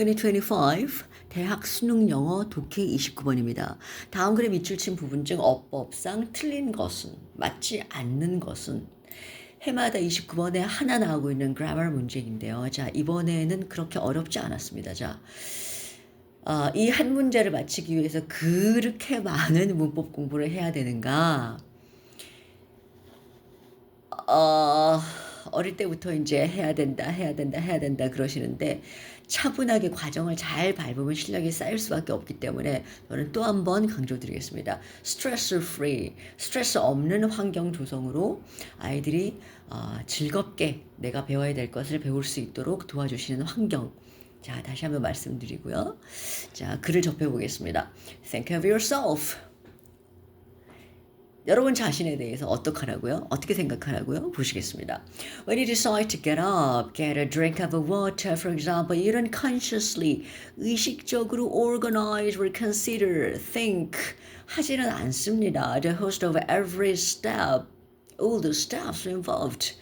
2025 대학 수능 영어 독해 29번입니다. 다음 글의 밑줄 친 부분 중 어법상 틀린 것은 맞지 않는 것은 해마다 29번에 하나 나오고 있는 grammar 문제인데요. 자, 이번에는 그렇게 어렵지 않았습니다. 자, 어, 이 한 문제를 맞히기 위해서 그렇게 많은 문법 공부를 해야 되는가? 어, 어릴 때부터 이제 해야 된다, 해야 된다, 해야 된다 그러시는데 차분하게 과정을 잘 밟으면 실력이 쌓일 수밖에 없기 때문에 저는 또 한 번 강조드리겠습니다. 스트레스 프리, 스트레스 없는 환경 조성으로 아이들이 어, 즐겁게 내가 배워야 될 것을 배울 수 있도록 도와주시는 환경. 자, 다시 한번 말씀드리고요. 자, 글을 접해 보겠습니다. Think of yourself. 여러분 자신에 대해서 어떡하라고요? 어떻게 생각하라고요? 보시겠습니다. When you decide to get up, get a drink of water, for example, you don't consciously, 의식적으로 organize or consider, think, 하지는 않습니다. The host of every step, all the steps involved.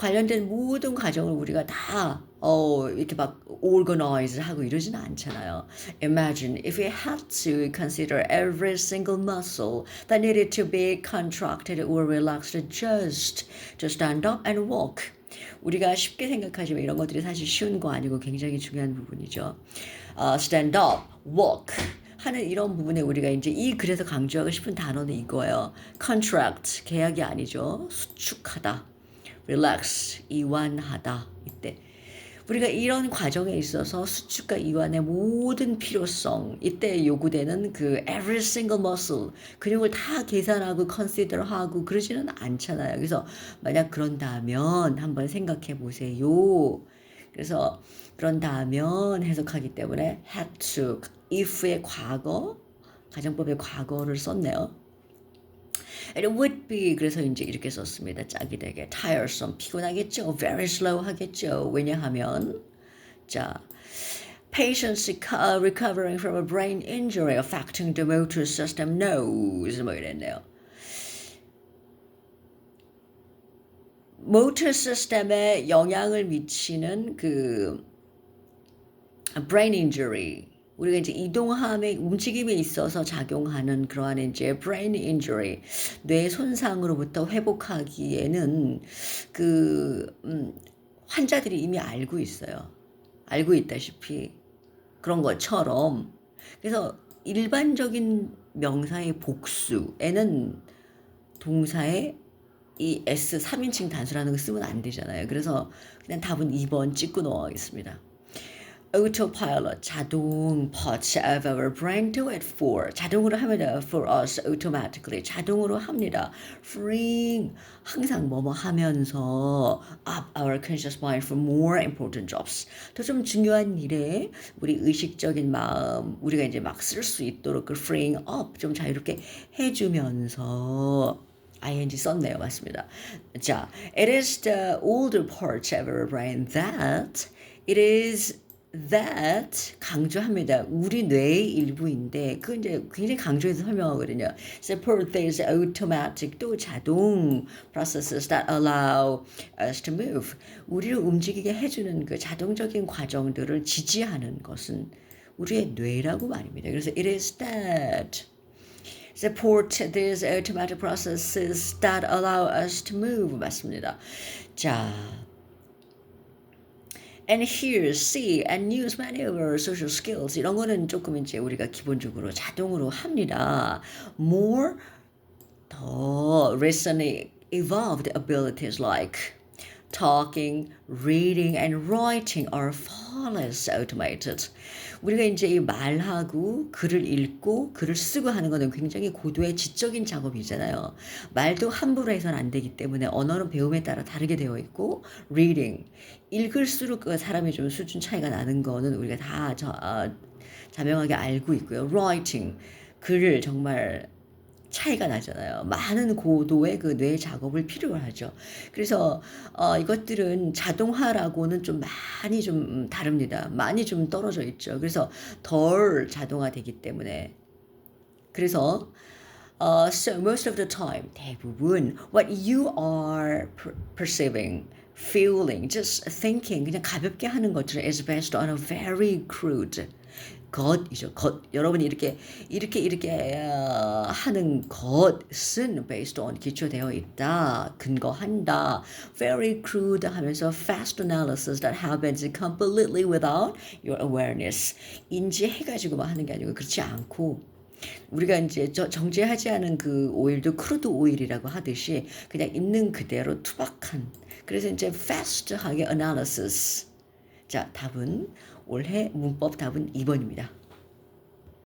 관련된 모든 과정을 우리가 다 어, 이렇게 막 organize 하고 이러지는 않잖아요. Imagine if we had to consider every single muscle that needed to be contracted or relaxed just to stand up and walk. 우리가 쉽게 생각하지만 이런 것들이 사실 쉬운 거 아니고 굉장히 중요한 부분이죠. 어, stand up, walk. 하는 이런 부분에 우리가 이제 이 글에서 강조하고 싶은 단어는 이거예요. contract, 계약이 아니죠. 수축하다. Relax, 이완하다. 이때. 우리가 이런 과정에 있어서 수축과 이완의 모든 필요성, 이때 요구되는 그 every single muscle, 근육을 다 계산하고 consider하고 그러지는 않잖아요. 그래서 만약 그런다면 한번 생각해 보세요. 그래서 그런다면 해석하기 때문에 had to, if의 과거, 가정법의 과거를 썼네요. It would be 그래서 이제 이렇게 썼습니다. 짝이 되게 tiresome 피곤하겠죠. Very slow 하겠죠. 왜냐하면 자 patients recovering from a brain injury affecting the motor system knows 뭐 이랬네요. 모터 시스템에 영향을 미치는 그 brain injury 우리가 이제 이동함의 움직임에 있어서 작용하는 그러한 이제 brain injury, 뇌 손상으로부터 회복하기에는 그 음, 환자들이 이미 알고 있어요. 알고 있다시피 그런 것처럼 그래서 일반적인 명사의 복수에는 동사의 이 S 3인칭 단수라는 거 쓰면 안 되잖아요. 그래서 그냥 답은 2번 찍고 넘어가겠습니다. Autopilot 자동 parts of our brain do it for 자동으로 합니다 for us automatically 자동으로 합니다 freeing 항상 뭐뭐 하면서 up our conscious mind for more important jobs 더 좀 중요한 일에 우리 의식적인 마음 우리가 이제 막 쓸 수 있도록 그 freeing up 좀 자유롭게 해주면서 ing 썼네요. 맞습니다. 자, it is the older parts of our brain that it is that 강조합니다. 우리 뇌의 일부인데 그 이제 굉장히 강조해서 설명하거든요. Support these automatic 또 자동 processes that allow us to move. 우리를 움직이게 해주는 그 자동적인 과정들을 지지하는 것은 우리의 뇌라고 말입니다. 그래서 it is that support these automatic processes that allow us to move 맞습니다. 자. and hear, see, and use many of our social skills. 이런 거는 조금 이제 우리가 기본적으로 자동으로 합니다. More 더 recently evolved abilities like talking, reading, and writing are far less automated. 우리가 이제 이 말하고 글을 읽고 글을 쓰고 하는 거는 굉장히 고도의 지적인 작업이잖아요. 말도 함부로 해서는 안 되기 때문에 언어는 배움에 따라 다르게 되어 있고 reading 읽을수록 그 사람이 좀 수준 차이가 나는 거는 우리가 다 저, 어, 자명하게 알고 있고요. writing 글을 정말 차이가 나잖아요. 많은 고도의 그 뇌 작업을 필요로 하죠. 그래서 어, 이것들은 자동화라고는 좀 많이 좀 다릅니다. 많이 좀 떨어져 있죠. 그래서 덜 자동화되기 때문에 그래서 uh, so most of the time 대부분 what you are perceiving feeling, just thinking, 그냥 가볍게 하는 것들은 is based on a very crude 것이죠. 것. 여러분이 이렇게 이렇게 이렇게 어, 하는 것은 based on 기초되어 있다, 근거한다. Very crude 하면서 fast analysis that happens completely without your awareness. 인지해 가지고만 하는 게 아니고 그렇지 않고 우리가 이제 저 정제하지 않은 그 오일도 크루드 오일이라고 하듯이 그냥 있는 그대로 투박한 그래서 이제 fast하게 analysis 자 답은 올해 문법 답은 2번입니다.